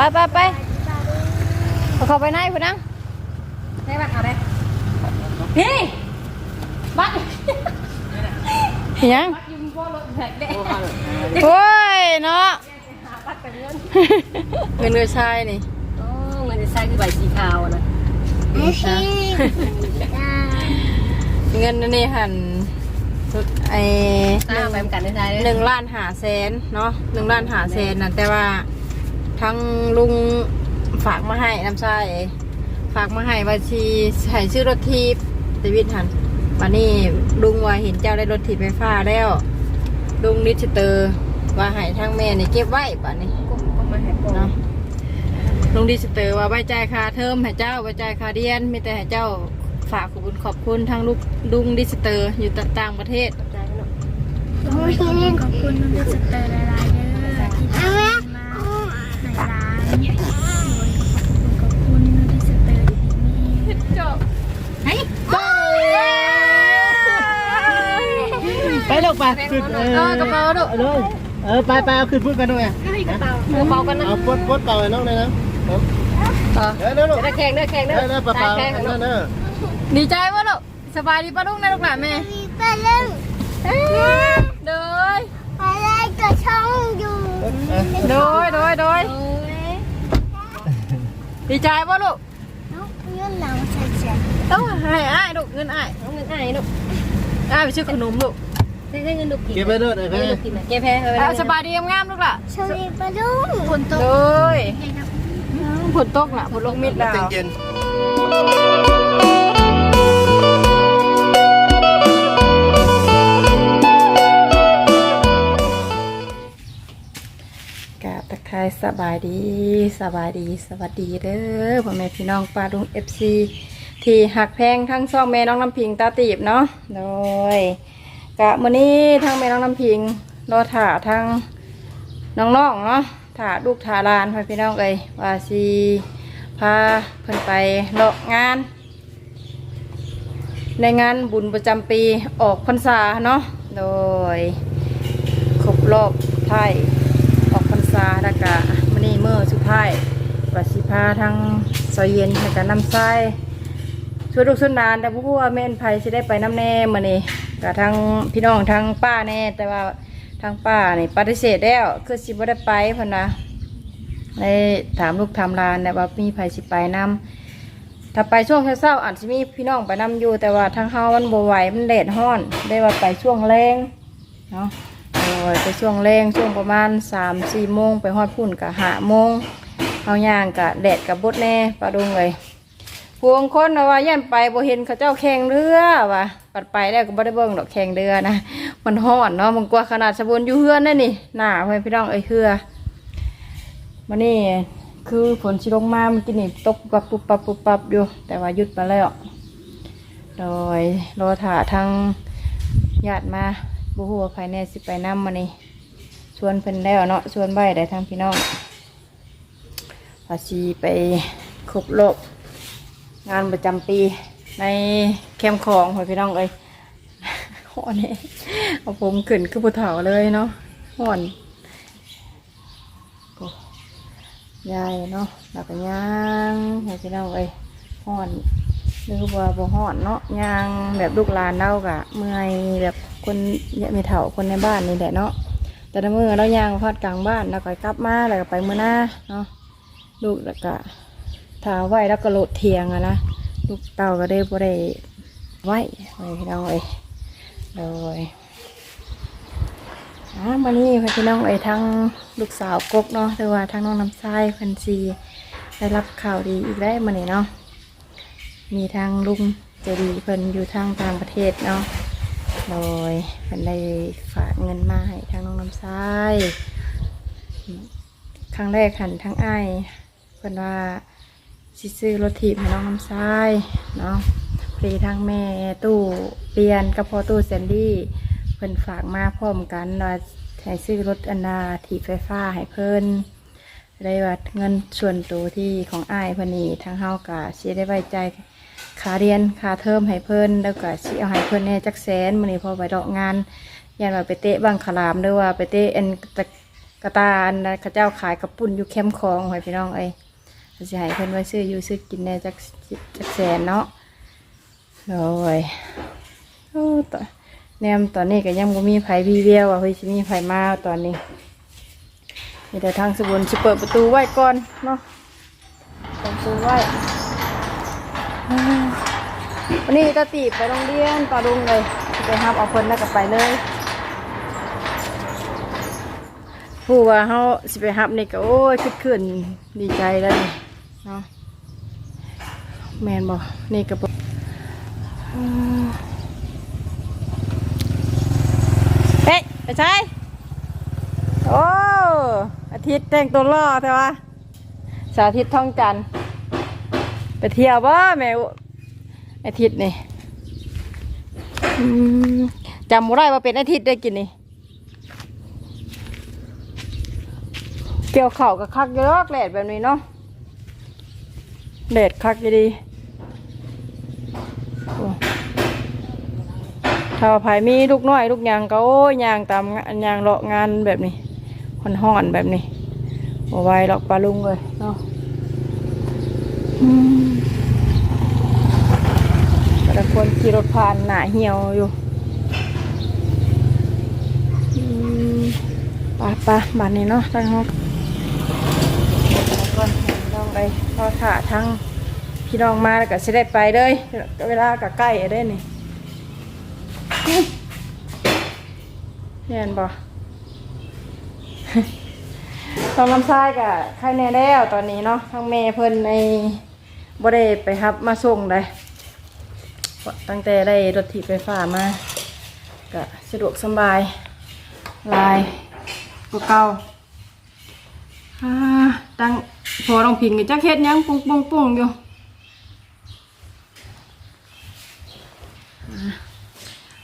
ไปไปไปเอาเข้าไปไหนพุ่นนังได้บัตรเอาได้พี่บัตรเห็นยังบัตรยืมพ่อรถแท็กได้โอ้ยเนาะหาบัตรกับเงินเงินเดือนชายนี่โอ้เงินใช้คือใบสีขาวนะเงินนี่หันไอตาไปเหมือนกันได้ใช่หนึ่งล้านหาแสนเนาะหนึ่งล้านหาแสนนะแต่ว่า ทั้งลุงฝากมาให้น้ำชายฝากมาให้บัญชีใส่ชื่อรถทีบชีวิตหันวันนี้ลุงว่าเห็นเจ้าได้รถถีบไฟฟ้าแล้ว ลุงนิชเตอร์ว่าให้ทั้งแม่นี่เก็บไว้ป่ะนี้ก็ก็มาให้โปรเนาะลุงดิสเตอร์ว่าใบจ่ายค่าเทอมให้เจ้าใบจ่ายค่าเรียนมีแต่ให้เจ้าฝากขอบคุณขอบคุณทางลูกลุงดิสเตอร์อยู่ต่างประเทศใจเนาะโอ้ยขอบคุณมันจะเตอร์ละลายเด้อที่ ไปลูกไปขึ้นเอเออกระเป๋าลูกเอาเลยเออไปไปเอาขึ้นพูดกันด้วยกระเป๋าเงินเบากันนะเอาปดปดเป่าให้น้องเลยนะเออเดี๋ยวเดี๋ยวลูกจะได้แข่งเด้อแข่งเด้อเดี๋ยวเดี๋ยวเป่าเป่าแข่งนั่เนาะนเด้อดีใจวะลูกสบายดีป้าลุงนะลูกหลานแม่มีปลาเล่งเดยปลาเล่งก็ช่องอยู่โดยโดยโดยดีใจวะลูกลูกยืนหลังใส่เสื้อต้องให้อ้ายลูกเงินอ้ายเอาเงินอ้ายลูกอ้ายไปซื้อขนมลูก ได้ได้เงินลูกกินเก็บไปด้วยไอ้เงิแม่นลูกกินนะเก็บแพ้เอาไว้เอาสบายดีงามๆลูกล่ะสวัสดีปลาลุงฝนตโดกยฝนตกล่ะฝนลงมิดแล้ว เย็นกราบทักทายสบายดีสบายดีสวัสดีเด้อพ่อแม่พี่น้องปลาดุงเอฟซีที่หักแพงทั้งสองแม่น้องน้ำพิงตาตีบเนาะโดย กะมื้อนี้ทั้งแม่น้องน้ำพิงรอถ่าทั้งน้องๆเนาะถ่าลูกถ่าลานพ่อพี่น้องเอ้ยว่าสิพาเพิ่นไปเลาะงาน ในงานบุญประจำปีออกพรรษาเนาะโดยครบรอบไทยออกพรรษาแล้วก็มันนี่เมื่อสุดท้ายวัดสิพาทั้งซอยเย็นแล้วก็น้ำทราย ช่วยลูกส่วนนานแต่พวกว่าแม่นไผจะได้ไปน้ำแน่มานี่กับทั้งพี่น้องทั้งป้าแน่แต่ว่าทางป้านี่ปฏิเสธแล้วคือสิบ่ได้ไปเพิ่นนะได้ถามลูกถามหลานแต่ว่ามีไผสิไปนํถ้าไปช่วงเช้าๆอาจจะมีพี่น้องไปนํอยู่ แต่ว่าทางเฮามันบ่ไหวมันแดดร้อน ได้ว่าไปช่วงแรงเนาะไปช่วงแรงช่วงประมาณสามสี่โมงไปฮอดพุ่นกะหาโมงเอาย่างกะแดดกับบดแน่ปลาดุงเลย พวงคนน่ะว่าย่านไปบ่เห็นเขาเจ้าแข่งเรือว่ะปัดไปแล้วก็บ่ได้เบิ่งดอกแข่งเรือนะมันฮ้อนเนาะมันกว่าขนาดสะบนอยู่เฮือนนั่นนี่หน้าเพื่อนพี่น้องเอ้ยเฮือมันนี่คือฝนชิลงมาเมันกินนี่ตกปับปุบปับปุบปับอยู่ แต่ว่าหยุดไปแล้วโดยรอถ่าทางญาติมาบุหัวภายในสิไปน้ำมานี่ชวนเพิ่นแล้วเนาะชวนใบได้ทางพี่น้องภาษีไปครบรอบ งานประจำปีในแคมป์ของพ่อพี่น้องเอ้ยห่อนี่เอาผมขึ้นคือผู้เฒ่าเลยเนาะห่อนยายเนาะแล้วก็ย่างพ่อพี่น้องเอ้ยห่อนหรือว่าบ่ฮอดเนาะย่างแบบลูกหลานเรากะเมื่อยแบบคนเนี่ยไม่เฒ่าคนในบ้านนี่แหละเนาะแต่ละมือเราย่างพอดกลางบ้านแล้วก็กลับมาแล้วก็ไปเมื้อหน้าเนาะลูกแล้วก็ ถ้าไหวแล้วก็โหลดเทียงอะนะลูกเต่าก็ได้บ่ได้ไหวไว้พี่น้องเอ้ยโดยอ่าวันนี้พี่น้องเอ้ยทั้งลูกสาวกกเนาะหรือว่าทั้งน้องน้ำทรายพันซีได้รับข่าวดีอีกได้มาเนี่เนาะมีทางลุงเจดีเพิ่นอยู่ทางต่างประเทศเนาะโดยเพิ่นได้ฝากเงินมาให้ทางน้องน้ำซ้ายครั้งแรกหันทางไอ้เพิ่นว่า สิซื้อรถถีบให้น้องน้ำซ้ายเนาะพอดีทางแม่ตู้เปลี่ยนกับพ่อตู้แซนดี้เพิ่นฝากมาพร้อมกันว่าให้ซื้อรถอันนาถีบไฟฟ้าให้เพิ่นได้ว่าเงินส่วนตัวที่ของอ้ายพนีทางเฮากะสิได้ไว้ใจค่าเรียนค่าเทอมให้เพิ่นแล้วก็สิเอาให้เพิ่นแน่จักแสนมื้อนี้พอไปดอกงานยันว่าไปเตะบังขลามหรือว่าไปเตะอันตะกระตาอันนั้นเขาเจ้าขายกระปุ่นอยู่แคมป์คลองไว้พี่น้องเอ้ย สิให้เพิ่นไว้ซื้ออยู่ซื้อกินแน่จักจักแสนเนาะโอ้ยโอ้ตอนแนมตอนนี้ก็ยังบ่มีไผวีเวียวว่าเฮ้ยสิมีไผมาตอนนี้มีแต่ทางสบุนสิเปิดประตูไว้ก่อนเนาะเปิดประตูไว้วันนี้ตาตีไปโรงเรียนปาดุงเลยไปรับเอาเพิ่นแล้วก็ไปเลยผู้ว่าเฮาสิไปฮับนี่ก็โอ้ยคิดขึ้นดีใจแล้วนี่ เนาะแมนบ่นี่ก็บ่อืมเฮ้ยไปใช่โอ้อาทิตย์แต่งตัวล่อแต่ว่าสาธิตท่องจันไปเที่ยวบ่แม่อุอาทิตย์นี่จำบ่ได้ว่าเป็นอาทิตย์ได้กินนี่เกี่ยวเข่ากับคักเยอะแหลดแบบนี้เนาะ แดดคักยู่ดีโอ้ถ้าว่าภายมีลูกน้อยลูกยางก็โอ้ยยางตามงานยางเลาะงานแบบนี้หอนห่อนแบบนี้บ่ไหวหรอกปลาลุงเลยเนาะแต่คนขี่รถผ่านหนาเหี่ยวอยู่ป่าป่าบ้านนี้เนาะทางห้องก่อนลองไป อถ่าทั้งพี่น้องมาแล้วก็สิได้ไปเลยเวลาก็ใกล้ได้นี่เห็นบ่ตอนลำไส้กับใครแน่แล้วตอนนี้เนาะทั้งแม่เพิ่นในบ่ได้ไปครับมาส่งเลยตั้งแต่ได้รถถีบไฟฟ้ามาก็สะดวกสบาย ลายกว่าเก่าตั้ง พอลองพิงกับจักเฮ็ดยังปุ้งปุ้งปุ้งอยู่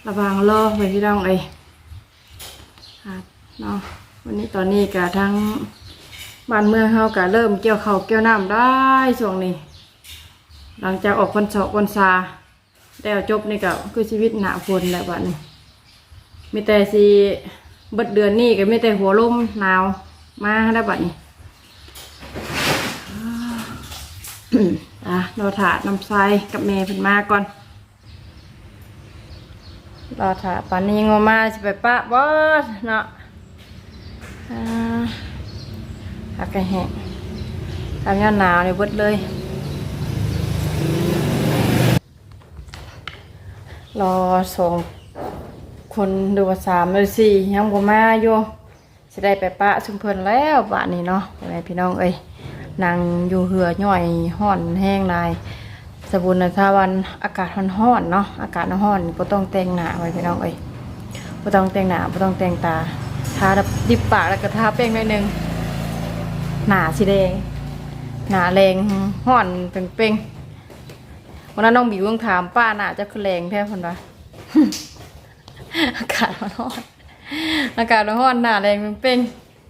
ระวังรอไปพี่น้องเอ้ยครับเนาะวันนี้ตอนนี้กะทั้งบ้านเมืองเฮากะเริ่มเกี่ยวเขาเกี่ยวน้ำได้ช่วงนี้ หลังจากออกพรรษาพรรษาแล้วจบนี่ก็คือชีวิตหนาฝนแล้วบัดนี้มีแต่สิเบิดเดือนนี้ก็มีแต่หัวลมหนาวมาแล้วบัดนี้ อะเราถาดน้ำทรายกับเมย์เพิ่นมาก่อนรอถาดปานนี้งอมาสิไปปะบ่เนาะอ่าอากาศแห้งทำยามหนาวนี่เบิดเลยรอสองคนดูว่าสามหรือสี่ยังบ่มาอยู่สิได้ไปปะชุมเพลินแล้วบ้านนี้เนาะอแม่พี่น้องเอ้ย นางอยู่เหือย่อยห่อนแห้งนายสบุญนะทาวันอากาศร้อนๆเนาะอากาศร้อนบ่ต้องแต่งหน้าไว้พี่น้องเอ้ยบ่ต้องแต่งหน้าบ่ต้องแต่งตาทาดิบปากแล้วก็ทาแป้งหน่อยนึงหนาสีแดงหนาแรงห่อนเป่งๆวันนั้นน้องบิวต้องถามป้าหนาจะคือแรงแท้เพิ่นว่าอากาศร้อนอากาศร้อนหนาแรงเป่ง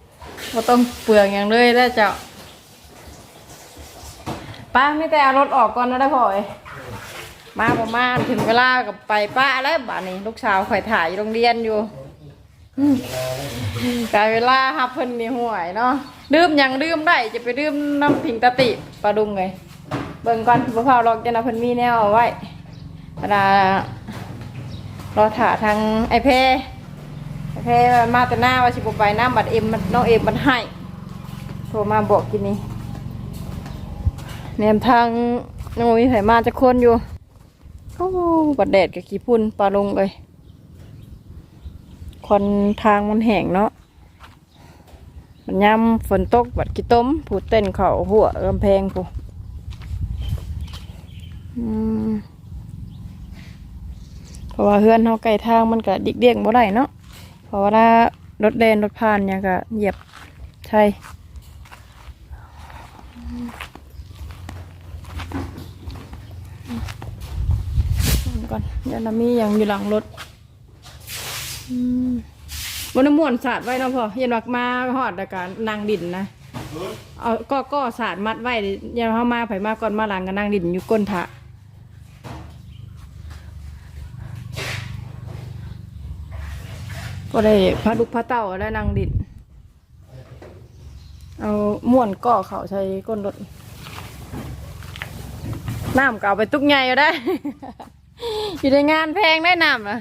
ๆบ่ต้องเปลืองอย่างเลยแล้เจ้า ป้าไม่แต่เอารถออกก่อนนะได้พ่อเอ้ยมาประมาณถึงเวลากับไปป้าแล้วบ้านนี้ ลูกสาวข่อยถ่ายอยู่โรงเรียนอยู่กลายเวลาฮับเพิ่นนี่ห่วยเนาะดื่มยังดื่มได้จะไปดื่มน้ำผิงตะติปลาดุงไงเบิ่งก่อนบ่พาลอกจะนะเพิ่นมีแนวเอาไว้เวลารอถ่าทางไอเพไอเพมาแต่หน้าว่าสิบไปน้ำบัดเอ็มน้องเอ็มมันให้โทรมาบอกกินนี้ แนมทางยังมีไผมาจะคนอยู่โอ้บัดแดดกับขี้พุ่นปลาลงเลยควันทางมันแห้งเนาะมันยามฝนตกบัดกี่ต้มผูเต้นเขาหัวกำแพงผูอืมเพราะว่าเฮือนเฮาไกลทางมันก็ดิกเดียงบ่ได้เนาะเพราะว่าถ้ารถเดนรถผ่านเนี่ยก็เหยียบใช่ ก่อนยานามียังอยู่หลังรถอืมบนน้ำมวนสาดไว้นะพ่อเย็นวักมาหอดอาการนางดินนะเอาก็ก็สาดมัดไว้ยังเข้ามาไผมาก่อนมาหลังกับนางดินอยู่ก้นถะก็ได้พระลูกพระเต้าและนางดินเอาม่วนก่อเขาใช้ก้นรถน้ำก็เอาไปตุกใหญ่ก็ได้ อยู่ในงานแพงได้น้ำนะ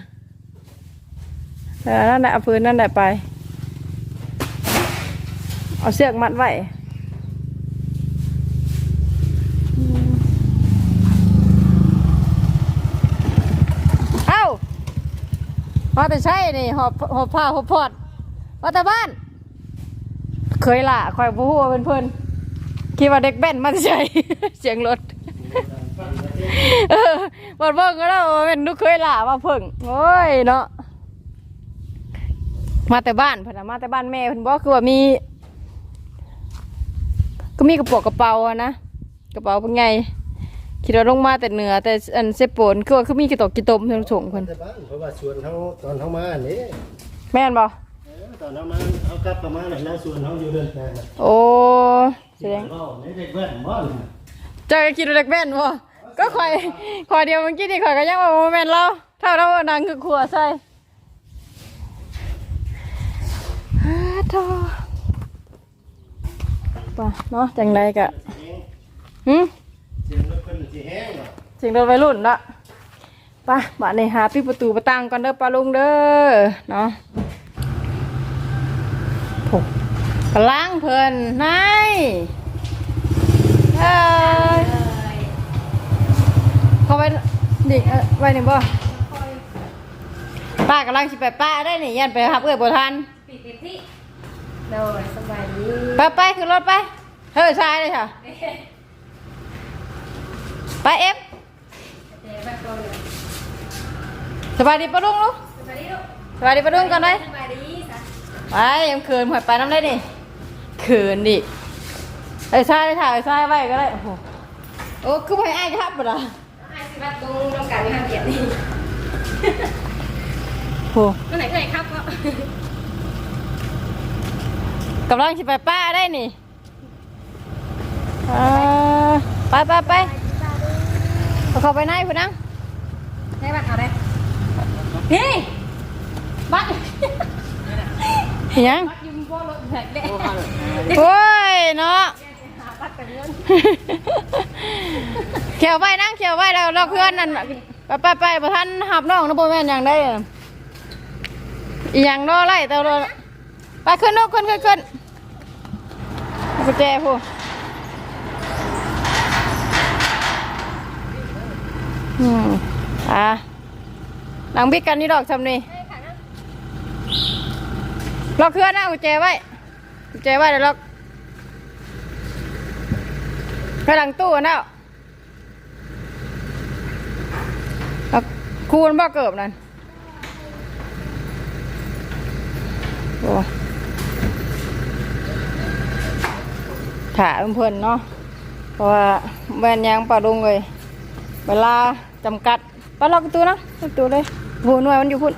เออนั่นแหละเอาพื้นนั่นแหละไป เอาเสือกมัดไว้เอ้ามาแต่ใช่นี่หอบหอบผ้าหอบพอดมาแต่บ้าน เคยล่ะคอยพูดว่าเป็นเพื่อนคิดว่าเด็กแบนมาแต่ใช่เสียงรถ เออบอกเบิ่งก็แล้วว่าเป็นลูกเคยล่ะมาเพิ่งโอ้ยเนาะมาแต่บ้านเพิ่นน่ะมาแต่บ้านแม่เพิ่นบอกคือว่ามี ก็มีกระเป๋ากระเป๋าอะนะกระเป๋าเป็นไงคิดว่าลงมาแต่เหนือแต่อันเซโปนคือว่าคือมีกระตกกิตมเพิ่นส่งเพิ่นแต่บ้านเพราะว่าชวนเขาตอนเขามานี่แม่นบ่เออตอนเขามาเขากลับประมาณนั้นแล้วชวนเขาอยู่เดินทางน่ะโอ้แสดงเขาในเด็กเพื่อนบ้านเจ้าก็คิดว่าเด็กแม่นบ่ ก็คอยคอยเดียวเมื่อกี้นี่คอยก็ยังว่าบ่แม่นเราถ้าเราเอานางคือขัวใส่ฮ่าทอป่ะเนาะจังไดกะหึเสียงรถเพิ่นสิแห้งเหรอเสียงรถวัยรุ่นละป่ะบ้านในหาปิดประตูประตังก่อนเด้อปลาลุงเด้อเนาะผกระล้างเพิ่นนายเอ้ย ไปดิเอ้ยไว้นี่บ่ป้ากำลังสิไปป้าได้นี่ยันไปรับเอ้ยบ่ทันปิดเต็มที่โดยสบายดีไปไปขึ้นรถไปเฮ้ยชายเลยค่ะ ไปเอฟเจ๊แบบเราเลยสบายดีปะลุงลูกสบายดีลูกสบายดีปะลุงกันเลยสบายดีจ้ะไปยังเขินหอยไปน้ำได้ดิเขินดิเอ้ยชายเลยถ่ายเอ้ยชายไว้ก็ได้โอ้โหโอ้คือไปไอ้ายครับปะล่ะ ไอ้สิบัตตรงตรงกลางห้ามเกียรตินี่โอ้ตรงไหนก็ไหนครับก็กำลังสิไปป้าได้นี่อ่าไปไปไปเอาเข้าไปไหนพุ่นนังได้บัตรเอาได้พี่บัตรอิหยังบัตรยืมพ่อรถแท็กเด้โอ้ยเนาะหาบัตรกัน เงินเขียวไว้นั่งเขียวไว้แล้วเราเพื่อนนั่นไปไปไปประทันหับน้องนะโบแม่นอย่างได้อะอีหยังรอไล่แต่เราไปขึ้นนกขึ้นขึ้นขึ้นกุญแจพูอืมอะหลังบิ๊กกันนี่ดอกทำนี่ล็อกเครื่องนะกุญแจไว้กุญแจไว้เดี๋ยวล็อก ไปหลังตู้นะคูณบ่เกิบนั่นโอ้ถาเพื่อนเนาะ เพราะว่าแวนยางปลาดุงเลย เวลาจำกัดปลาล็อกประตูนะล็อกประตูเลยหูหน่วยมันอยู่พุ่น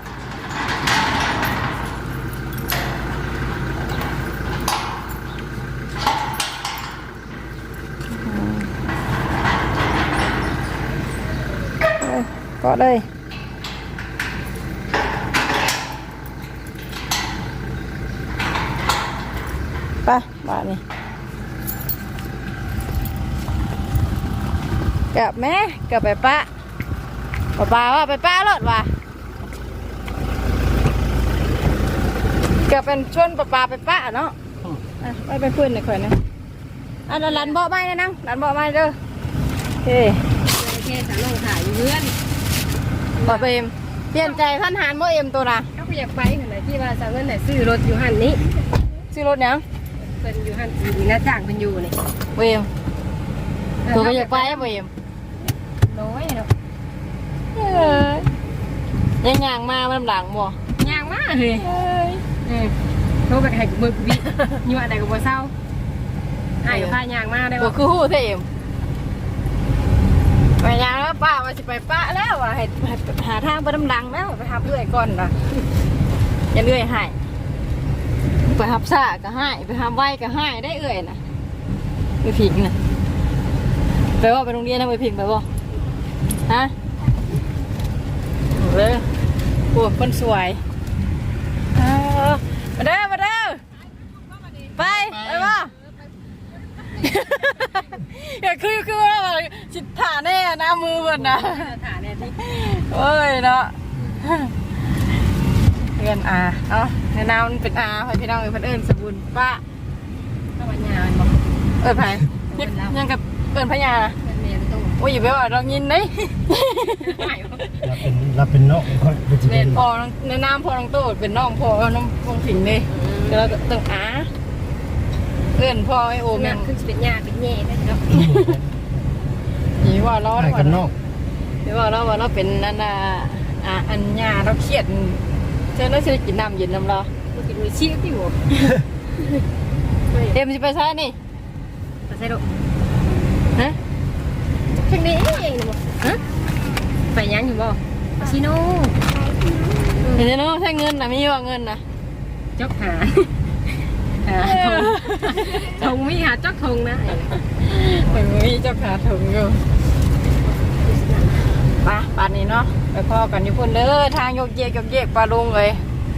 เอ้ย เลยไปบ้านนี้กลับแม่กลับไปปะป้าป้าว่าไปป้ารถว่ะกลับเป็นชนป้าป้าไปปะเนาะอะไปเป็นเพื่อนหน่อยค่อยนะอันนั้นหลันเบาะไม้นะนั่งหลันเบาะไม้เด้อโอเคโอเคสาวลงถ่ายอยู่เพื่อน บ่เอ็มเปลี่ยนใจท่านหานบ่เอ็มตัวนะเขาอยากไปขนาดที่ว่าสาวเงินไหนซื้อรถอยู่หันนี้ซื้อรถยังเป็นอยู่หันอีหน้าจ้างเป็นอยู่นี่บ่เอ็มตัวก็อยากไปบ่เอ็มน้อยเนาะเอ้ยยังย่างมามันหลังบ่ยางมากเลยเอ้ยเออโทรไปให้กูเบิกวิอยู่อะไรกูบ่เศร้าอ้ายกับพายางมาได้บ่บ่คือฮู้เท่เอ็ม ไปย่างแล้วป้าว่าสิไปป้าแล้วว่าให้หาทางไปน้ำดังแล้วไปหาเรื่อยก่อนนะอย่าเรื่อยให้ไปหับซ่าก็ให้ไปหับไวก็ให้ได้เอื่อยนะไปผิงนะไปว่าไปโรงเรียนนะไปผิงไปบ่ฮะเลยปวดคนสวยมาเด้อมาเด้อไปไปบ่ ไปก็คือคือว่าสิถาแน่นะมือเพิ่นนะถ่าเนี่ยที่เอ้ยเนาะเพื่อนอาเนาะในนามมันเป็นอาไปพี่น้องเอ้ยเพิ่นเอิ้นสบุญป้าถ้าวันยามันบอกเอิ้นไผยังยังกับเอิ้นพญานะเป็นเมียเป็นตู้โอ้ยอย่าไปว่าเรายินเด้ไม่เราเป็นเราเป็นนกค่อยเป็นสิเล่เป็นนพอน้องในนามพอน้องโตดเป็นน้องพ่อน้องพงผิงเด้เดี๋ยวเราต้องอา เอิ้นพ่อไอ้โอโอ้มแม่ยังขึ้นเป็นยาเป็นเย่ได้เนาะหนีว่าเราให้กันนอกหรือว่าเราว่าเราเป็นนันน่ะอ่าอันญาเราเครียดเจ้าเราจะกินน้ำเย็นน้ำเรากูกินมือชี้ที่หัวเอ็มจะไปใช้นี่มาใส่ดูฮะทางนี้เองบ่ฮะไปยังอยู่บ่ชิโน่เห็นไหมเนาะใช้เงินนะมีว่าเงินนะจกหา หาทงทงไม่หาจกทงนะเหมือนมีเจ้าขาถุงอยู่ไปป่านนี้เนาะไปพ่อกันอยู่พุ่นเด้อทางโยกเยกโยกเยกปลาลุงเลย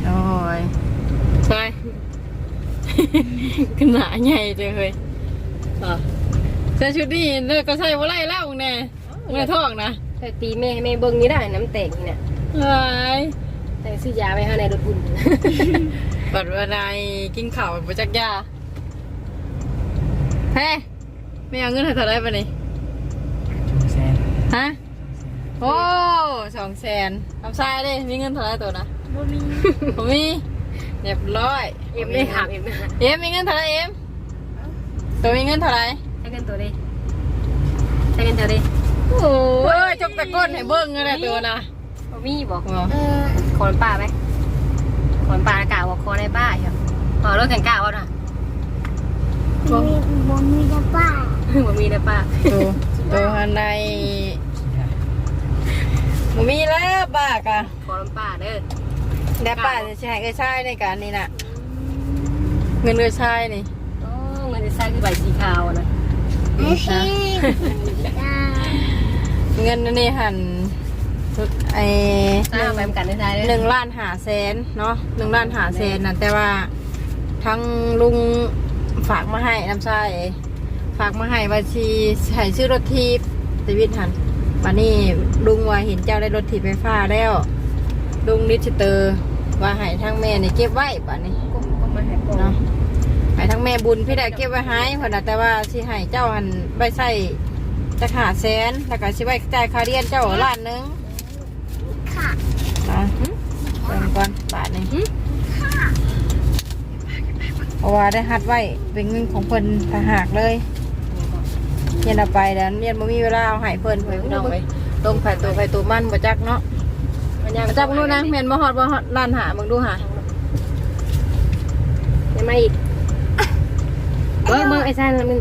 โอ้ยใช่ขนาดใหญ่เลยเฮ้ยอะใส่ชุดนี้เลิกก็ใส่บ่ไล่แล้วแน่เมื่อท้องนะแต่ตีแม่แม่เบิ่งนี่ได้น้ำแตกนี่เนี่ยหายแต่ซื้อยาไปให้ในรถบุญ บัดวันใดกินข้าวไปจักยาเฮ้ไม่เอาเงินให้เท่าไรปะนี่ชุมแซนฮะโอ้สองแสนทำทรายดิมีเงินเท่าไรตัวนะบ่มีผมมีเรียบร้อยเอ็มได้ถามเอ็มนะเอ็มมีเงินเท่าไรเอ็มตัวมีเงินเท่าไรใช้กันตัวดิใช้กันตัวดิโอ้ยจกตะก้นให้เบิ้งเงินตัวนะบ่มีบอกอ๋อเออขอนป่าไหม ขอนป่ากล่าวว่าขอในป้าเหรอขอรถกันกล่าวว่าน่ะบ่มีบ่มีแต่ป้าบ่มีในป้าตัวตัวหันในบ่มีแล้วบ้ากะขอน้ำป้าเด้อแต่ป้าจะใช้เอ้ยใช่ในการนี้น่ะ เงินเอ้ยใช่นี่โอ้เงินจะใช้คือใบสีขาวนะเอ้ยจ้าเงินนี่หันชุด ไอ้หนึ่งล้านหาแสนเนาะหนึ่งล้านหาแสนนะแต่ว่าทั้งลุงฝากมาให้น้ำชายฝากมาให้บัญชีใช้ชื่อรถทีบชีวิตหันวันนี้ลุงว่าเห็นเจ้าได้รถถีบไฟฟ้าแล้วลุงนิชเตอร์ว่าให้ทั้งแม่นี่เก็บไว้ป่ะนี่เนาะให้ทั้งแม่บุญพี่ได้เก็บไว้ให้เพนน่ะแต่ว่าสิให้เจ้าหันใบใส่จะขาแสนแล้วก็สิไว้จ่ายค่าเรียนเจ้าล้านนึง ค่ะอะเติมก่อนบาทหนึงเพราะว่าได้หัดไว้เป็นเงินของเพิ่นทหากเลยเรียนเอาไปแล้วเรียนบ่มีเวลาเอาให้เพิ่นเพิ่นพี่น้องไปตรงไผ่ตัวไผ่ตัวมันบ่จักเนาะมันยังบ่จักมึงดูนะแม่นบ่ฮอดบ่ฮอดล้านหามึงดูหายังมาอีกเบิ่งเบิ่งไอ้ซ่านมัน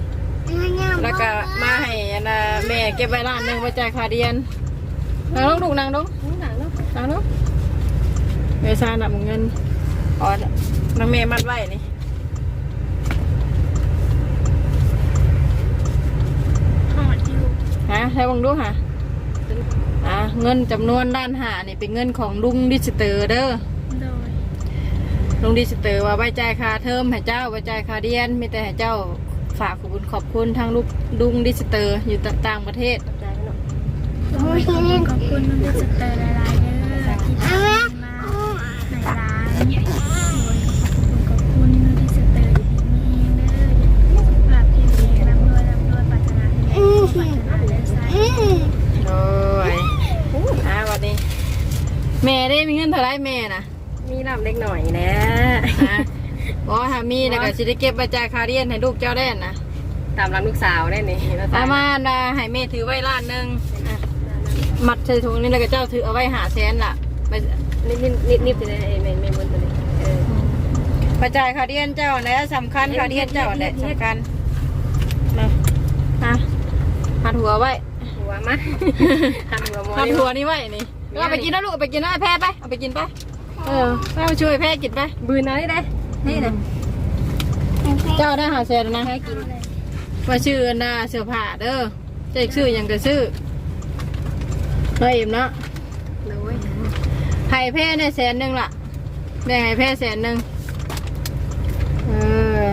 แล้วก็มาให้อันน่ะแม่เก็บไว้ล้านหนึงไว้จ่ายค่าเรียนนางลงลูกนางลง หนังเนาะนางลงเวซาน่ะมึงเงินอ๋อนางแม่มัดไว้นี่หอดอยู่ฮะให้บังดูค่ะอะ เงินจำนวนด้านหานี่เป็นเงินของลุงดิจิเตอร์เด้อโดยลุงดิจิเตอร์ว่าไว้จ่ายค่าเทอมให้เจ้าไว้จ่ายค่าเรียนมีแต่ให้เจ้าฝากขอบคุณขอบคุณทางลูกลุงดิจิเตอร์อยู่ต่างประเทศใจเนาะโอ้ยขอบคุณมันจะเตอร์หลาย นเท่าไรแม่น่ะมีลำเล็กหน่อยนะฮะอ๋อถ้ามีนะก็สิได้เก็บไว้จ่ายค่าเรียนให้ลูกเจ้าได้นะตามรังลูกสาวได้นี่แล้วประมาณน่ะให้แม่ถือไว้ล้านหนึงอะมัดใส่ถุงนี่แล้วก็เจ้าถือเอาไว้หาแสนล่ะไปนิดนิดนิดนิดจะได้เมนเมนบนตัวนี้เออไปจ่ายค่าเรียนเจ้าแหละสำคัญค่าเรียนเจ้าแหละสำคัญนะอะหัดหัวไว้หัวมาทำหัวมอหัดนี่หัวนี่ไว้นี่ เอาไปกินนะลูกเอาไปกินนะแพ้ไปเอาไปกินไปเออแม่มาช่วยแพ้กินไปบืนน้อยได้นี่นะเจ้าได้หาแสนนะแค่กินมาชื่อหน้าเสื้อผ้าเด้อเจะชื่อหยังก็ชื่อเฮ้ยอิ่มเนาะเลยให้แพ้ในแสนหนึ่งล่ะแบ่งให้แพ้แสนหนึ่งเออ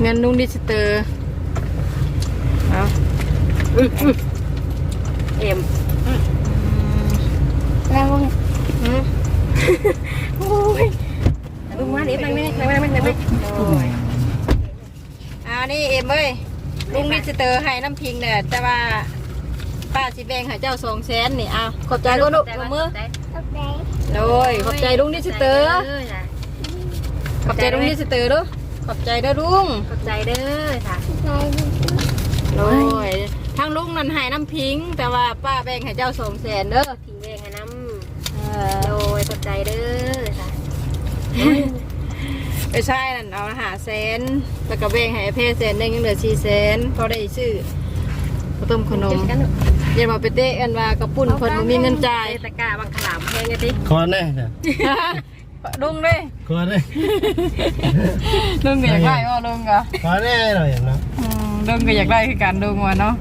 เงินลุงดิจิเตอร์เอ็มแล้ว มึงอืมโอ้ยลุงมาเดี๋ยวนั่งนี่นั่งนั่งนั่งนั่งนั่งโอ้ยอ่านี่เอ็มเอ้ยลุงดิจิเตอให้น้ำพิงเนี่ยแต่ว่าป้าสิแบ่งให้เจ้าสองแสนนี่เอาขอบใจลูกลูกมือตกใจโดยขอบใจลุงดิจิเตอขอบใจลุงดิจิเตอร์ดูขอบใจเด้อลุงขอบใจเด้อค่ะใจโดยทางลุงนั่นให้น้ำพิง แต่ว่าป้าแบ่งให้เจ้าสองแสนเด้อพิง องให้น้เอำโดอยขอบใจเด้อค่ะไปใช่นั่นเอาหาแสนแล้วก็แบ่งให้ไอ้เพศแสนหนึงยังเหลือสี่แสนพอได้ซื้อข้าวต้มขนมกันอย่ามาไปเตะกันว่ากระปุ่นคนบ่มีเงินจ่ายตะกร้าบางขลามแพงไงติขอแน่เนี่ยลุงเลยขอแน่ลุงก็อยากได้ว่าลุงก็ขอแน่หน่อยอย่างนะอืมลุงก็อยากได้คือกันลุงว่ะเนาะ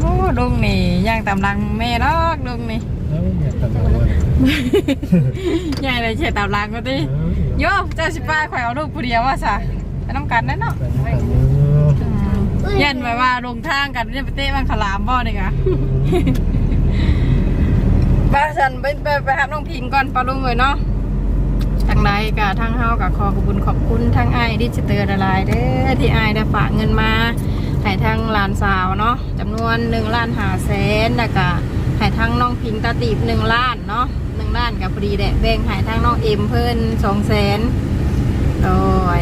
โอ้ลุงนี่ย่างตามรังแม่ลอกลุงนี่แล้วอยากทำอะไรใหญ่เลยเฉดตามรังก็ติโยเจ้าสิป้าข่อยเอาลูกผู้เดียวว่าซะไปน้ำกันแน่เนาะอืมยันไว้ว่าลงทางกันจะไปเตะบังขลามบ่นี่กะป้าฉันไปไปไปหาน้องพิงก่อนป้าลุงเลยเนาะทางใดกะทางเฮากะขอขอบคุณขอบคุณทางไอายดิจิเตอร์ละลายเด้อที่ไอายได้ฝากเงินมา ให้ทางลานสาวเนาะจำนวนหนึ่งล้านหาแสนแล้วก็ให้ทางน้องพิงตาตีบหนึ่งล้านเนาะหนึ่งล้านกับพอดีแหละแบ่งให้ทางน้องเอ็มเพิ่นสองแสนโดย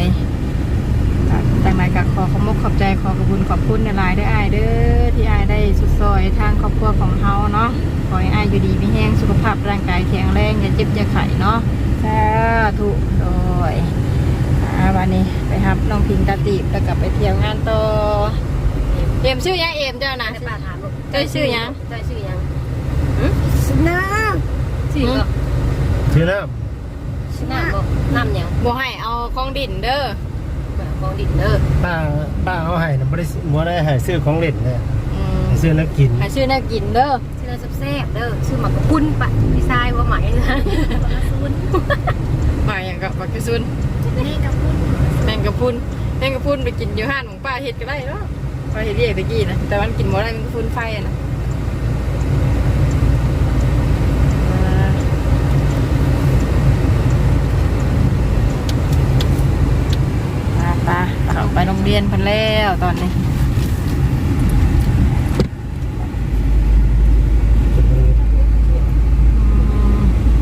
จากนั้นก็ขอขอบมกขอบใจขอขอบคุณขอบคุณในลายๆเด้อไอายเด้อที่ไอายได้สุดซอยทางครอบครัวของเฮาเนาะขอให้อายอยู่ดีมีแห้งสุขภาพร่างกายแข็งแรงอย่าเจ็บอย่าไข้เนาะสาธุโดยวันนี้ไปครับน้องพิงตาตีบแล้วกลับไปเที่ยวงานต่อ เอ็มชื่อยังเอ็มเจ้านะให้ป้าถามลูกเจ้าชื่อยังเจ้าชื่อยังน้ชื่อก็ชื่อน้ชื่อน้ำก็น้ำยังบ่ให้เอาของดินเด้อของดินเด้อำป้าป้าเอาให้นะไม่ได้มัวได้ให้ซื้อของเล่นเนี่ยอืมให้ซื้อน้ำกินให้ชื่อน่ากินเด้อชื่อน้ำแซ่บเด้อชื่อหมักปุ้นปะพี่ชายว่าไหมนะมาอย่างกับปักกระซุนำนี่กับพูดแมงกะพรุนแมงกะพรุนไปกินอยู่ห้านของป้าเฮ็ดก็ได้เนาะ พราเฮ็ดเรียกตะกี้นะแต่มันกินบ่ได้แมงกะพรุนไฟอะนะอ่ามาปเราไปโรงเรียนพันแล้วตอนนี้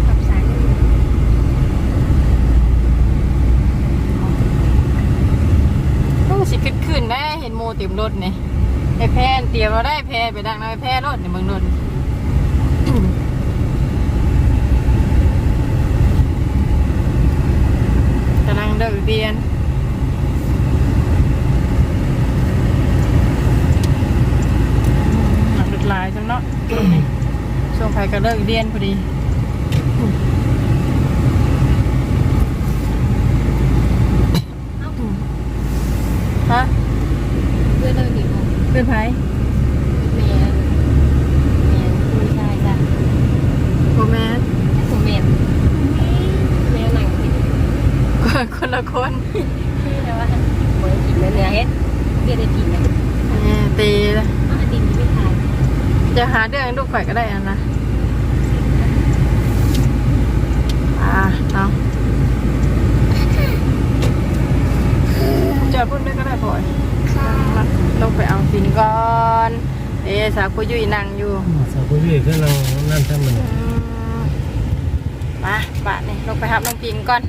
กับสาย โอ้สิขึ้นขึ้นได้ เห็นโมเต็มรถนี่ไอ้แพนเตรียมเราได้แพไปดังนะไอ้แพรถในเมืองนนท์กำลังเดินเรียนหลังรถลายจังเนาะช่วงไฟก็เลิกเรียนพอดี ฮะ เพื่อนเราหนีออก เป็นไผ เมียเมียผู้ชายจ้ะ โบแมน ผู้เมียเมียหนังกิน คนละคน แต่ว่าเหมือนกินเนื้อเฮ็ดเบี้ยได้กินนะ เออตี อาติมไม่ทาน จะหาเรื่องให้ลูกข่อยก็ได้อันนะอ่าเนาะ จะพูดด้วยก็ได้พ่อยมาลงไปเอาสินก่อน เอ๊ะสาวคุยยุ่ยนั่งอยู่สาวผู้หญิงก็เรานั่นทำมันอืมมาบาทนี่ลงไปหับน้องพิงก่อน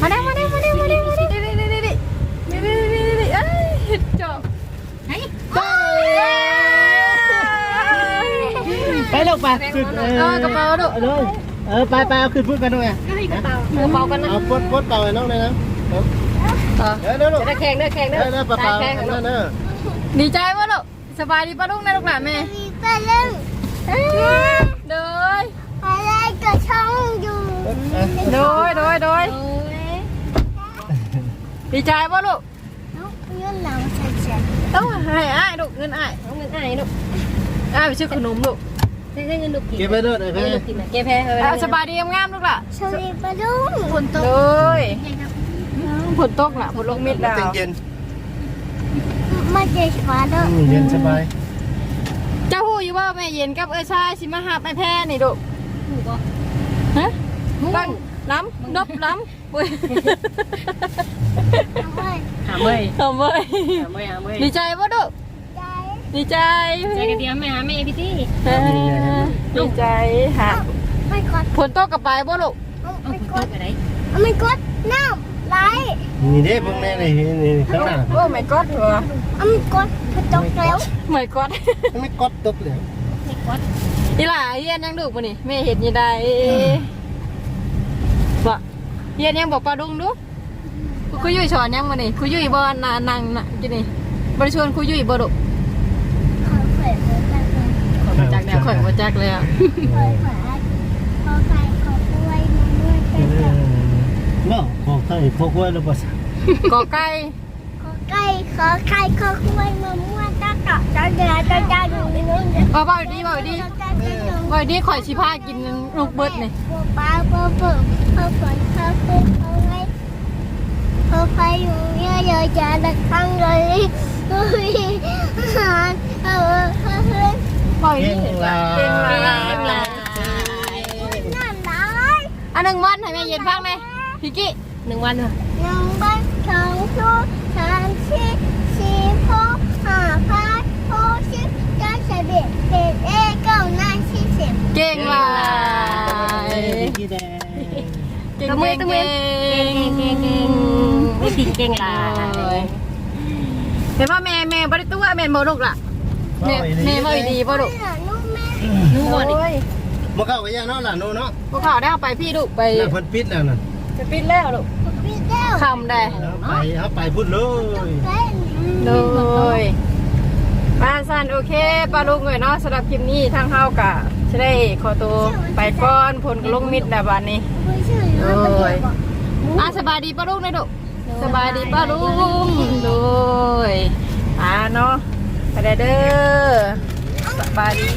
มาได้มาได้มาได้มาได้มาได้ดิดิดิดิดิดิดิดิดิดิเอ้ยเห็ดจบเฮ้ยไปลูกไปขึ้นเอเออกระเป๋าลูกเลยเออไปไปเอาขึ้นพูดกันด้วยก็ให้กระเป๋ากระเป๋ากันนะเอาปดปดเป่าให้น้องเลยนะ เออเดี๋ยวเดี๋ยวลูกจะแข่งเด้อแข่งเด้อเดี๋ยวเดี๋ยวเป่าเป่าแข่งอันเด้นั่อนเด้อดีใจวะลูกสบายดีปะลูกนะลูกหลานแม่มีปลาเล่นโดยอะไรกับช่องอยู่โดยโดยโดยดีใจปะลูกน้องเงินหนังใส่เฉยต้องให้อ้ายลูกเงินอ้ายเอาเงินอ้ายลูกอ้ายไปซื้อขนมลูกได้เงินลูกกินเก็บไปด้วยไอ้เงิแม่นลูกกินนะเก็บแพ้เฮ้ยเอาสบายดีงามๆลูกล่ะสวัสดีปลาดุงฝนตโดกย ฝนตกล่ะฝนลงมิดดาเย็วนเย็นมาเจอฟ้าด้วยอืมเย็นสบายเจ้าฮู้อยู่ว่าแม่เย็นกับเอ้ยชายสิมาหาไปแพ้นี่ดุฮะตั้งล้ำนบล้ำบุ้ยเฮ้ยหาเมยทำไมหาเมยหาเมยดีใจป่ะดุใจดีใจใจกันเดียวแม่หาแม่พี่ตี้เออดีใจหาไม่กดฝนตกกับไปบ่ลูกเอาไม่คุณกตดกไปไหนไม่กดน้ำ ไหลนี่เด้เบิ่งแน่นี่นี่ข้างหน้าโอ้ไม่กดเหรอไม่กดกระจกแล้วไม่กดไม่กดตกเลยไม่กดอีหล่าเฮียนยังดุป่ะนี่แม่เห็นยังได้บ่เฮียนยังบอกปลาดุงดูคุยยุ่ยสอนยังมานี่คุยยุ่ยบ่นานังน่ะกินนี่บริชวนคุยยุ่ยบ่ดุขอเผยเผยกันเลยขอมาจากแนวข่อยบ่จักแล้วเผยเผยขอใครขอป่วยมาเมื่อเอเจ้าอ เนาะขอไข่พกไว้แล้วบ่สั่งกอไก่ขอไก่ขอไข่ขอป่วยมาเมื่อเจ้าเจ้าเจ้าเจ้าเจ้าเจ้าอยู่ในนู้นเจ้าเอาเบาดีเบาดีเจ้าเจ้าอยู่เบาดีข่อยสิพากินลูกเบิดนี่บัวปลาบัวเปิดเขาฝนเขาขึ้นเขาไงเขาไปอยู่เนี่ยเยอะจะดักทั้งเลยเฮ้ยหาเออเฮ้ยเบาดีเก่งหลายเก่งหลายนั่นได้อันหนึ่งวันให้แม่เย็นฟังเลย พี่กี้หนึ่งวันเหรอหนึ่งใบสองชูสามสี่สี่หกห้าพันหกสิบเจ็ดสิบเอ็ดสิบเอ็ดเก้าหน้าสี่สิบเก่งหลายพี่แดงเก่งตะมือเก่งตะมืเก่องเก่งเก่งเก่งไม่ผิดเก่งหลายเห็นว่าแม่แม่บริตัวแม่บ่ลูกล่ะแม่แม่บ่ดีบ่ลูกนี่แหละลูกแม่นู่นอีกโอ้ยบ่เข้ากับย่าเนาะล่ะโนเนาะพวกเขาได้เอาไปพี่ลูกไปน่ะเพิ่นปิดแล้วน่ะ จะปิดแล้วลูกพี่เจ้าคำได้เอาไปเอาไปพุ่นเลยเต้นเลยป้าสันโอเคป้าลุงเลยเนาะสำหรับคลิปนี้ทางเฮากะจะได้ขอตัวไปก่อนผลก็ลงมิดแล้วบัดนี้ไม่ใช่โอ้ยอะสบายดีป้าลุงเลยลูกสบายดีป้าลุงโดยอ่าเนาะไปเด้อสบายดี